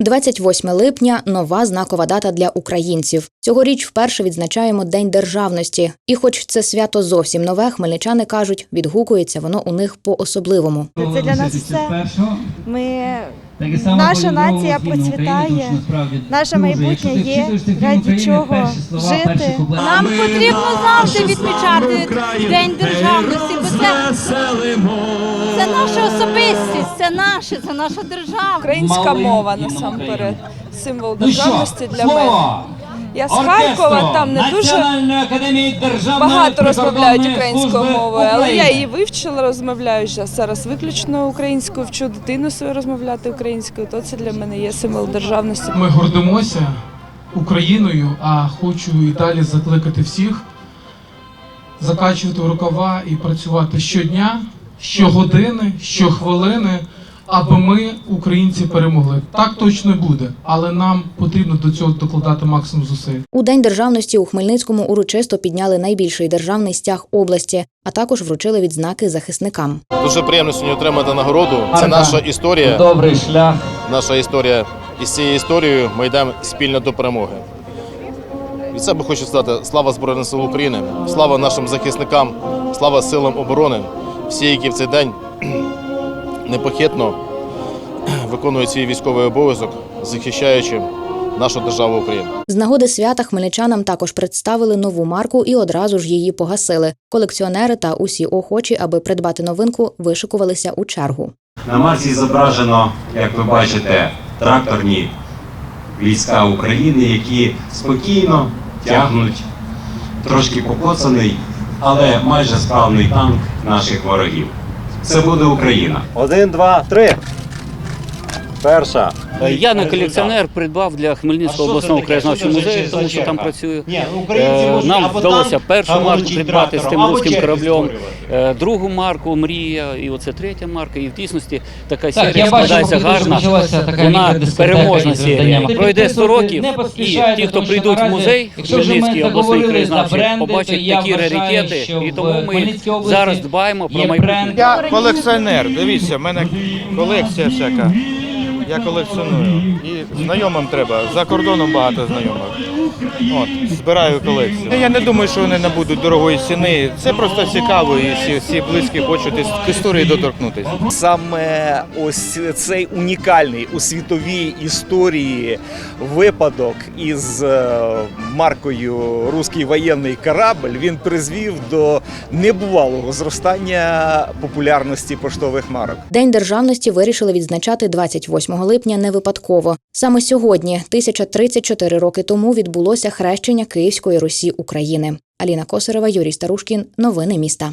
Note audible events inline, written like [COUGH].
28 липня нова знакова дата для українців. Цьогоріч вперше відзначаємо День державності. І, хоч це свято зовсім нове, хмельничани кажуть, відгукується воно у них по-особливому. Це для нас все. Ми Наша нація процвітає. Наше майбутнє є, раді чого жити. Нам потрібно завжди відмічати День державності, бо це наша особистість, це наше, це наша держава. Українська мова насамперед символ Ну державності для мене. Я з Харкова, там не дуже багато розмовляють українською мовою, але я її вивчила, розмовляю зараз. Зараз виключно українською, вчу дитину свою розмовляти українською. То це для мене є символ державності. Ми гордимося Україною, а хочу і далі закликати всіх закачувати рукава і працювати щодня, щогодини, щохвилини, аби ми, українці, перемогли. Так точно буде, але нам потрібно до цього докладати максимум зусиль. У День державності у Хмельницькому урочисто підняли найбільший державний стяг області, а також вручили відзнаки захисникам. Дуже приємно сьогодні отримати нагороду. Це наша історія. Добрий шлях. Наша історія. І з цією історією ми йдемо спільно до перемоги. Від себе хочу сказати слава Збройним сил України, слава нашим захисникам, слава силам оборони, всі, які в цей день [CLEARS THROAT] непохитно [CLEARS THROAT] виконують свій військовий обов'язок, захищаючи нашу державу Україну. З нагоди свята хмельничанам також представили нову марку і одразу ж її погасили. Колекціонери та усі охочі, аби придбати новинку, вишикувалися у чергу. На марці зображено, як ви бачите, тракторні війська України, які спокійно тягнуть трошки покоцаний, але майже справний танк наших ворогів. Це буде Україна. Один, два, три. Перша. Е, Я не колекціонер, придбав для Хмельницького обласного краєзнавчого музею, тому що там працюю. Е, Нам вдалося першу марку придбати з тим руським кораблем, е, другу марку Мрія, і оце третя марка. І в дійсності така Так, серія складається гарна. Вона переможна серія. Пройде 100 років, і ті, хто прийдуть в музей, Хмельницький обласний краєзнавчий, побачать такі раритети, і тому ми зараз дбаємо про майбутнє. Я колекціонер. Дивіться, в мене колекція всяка. Я колекціоную. І знайомим треба. За кордоном багато знайомих. От, збираю колекцію. Я не думаю, що вони набудуть дорогої ціни. Це просто цікаво, і всі, всі близькі хочуть історії доторкнутися. Саме ось цей унікальний у світовій історії випадок із е, маркою Руський воєнний корабль він призвів до небувалого зростання популярності поштових марок. День державності вирішили відзначати 28 липня не випадково. Саме сьогодні, 1034 роки тому, відбулося хрещення Київської Русі України. Аліна Косарева, Юрій Старушкін. Новини міста.